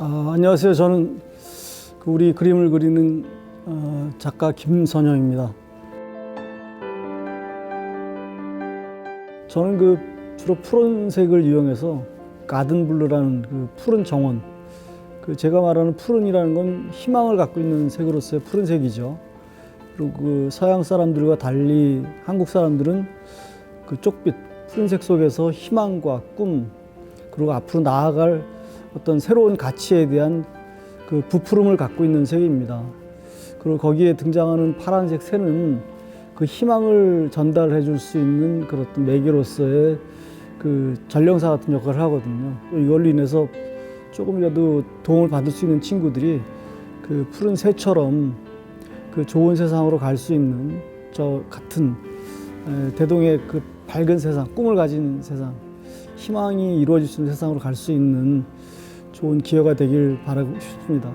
안녕하세요. 저는 그 우리 그림을 그리는 어, 작가 김선영입니다. 저는 그 주로 푸른색을 이용해서 가든 블루라는 그 푸른 정원. 그 제가 말하는 푸른이라는 건 희망을 갖고 있는 색으로서의 푸른색이죠. 그리고 그 서양 사람들과 달리 한국 사람들은 그 쪽빛 푸른색 속에서 희망과 꿈 그리고 앞으로 나아갈 어떤 새로운 가치에 대한 그 부푸름을 갖고 있는 색입니다. 그리고 거기에 등장하는 파란색 새는 그 희망을 전달해 줄 수 있는 그런 매개로서의 그 전령사 같은 역할을 하거든요. 또 이걸로 인해서 조금이라도 도움을 받을 수 있는 친구들이 그 푸른 새처럼 그 좋은 세상으로 갈 수 있는 저 같은 에, 대동의 그 밝은 세상, 꿈을 가진 세상, 희망이 이루어질 수 있는 세상으로 갈 수 있는 좋은 기회가 되길 바라고 싶습니다.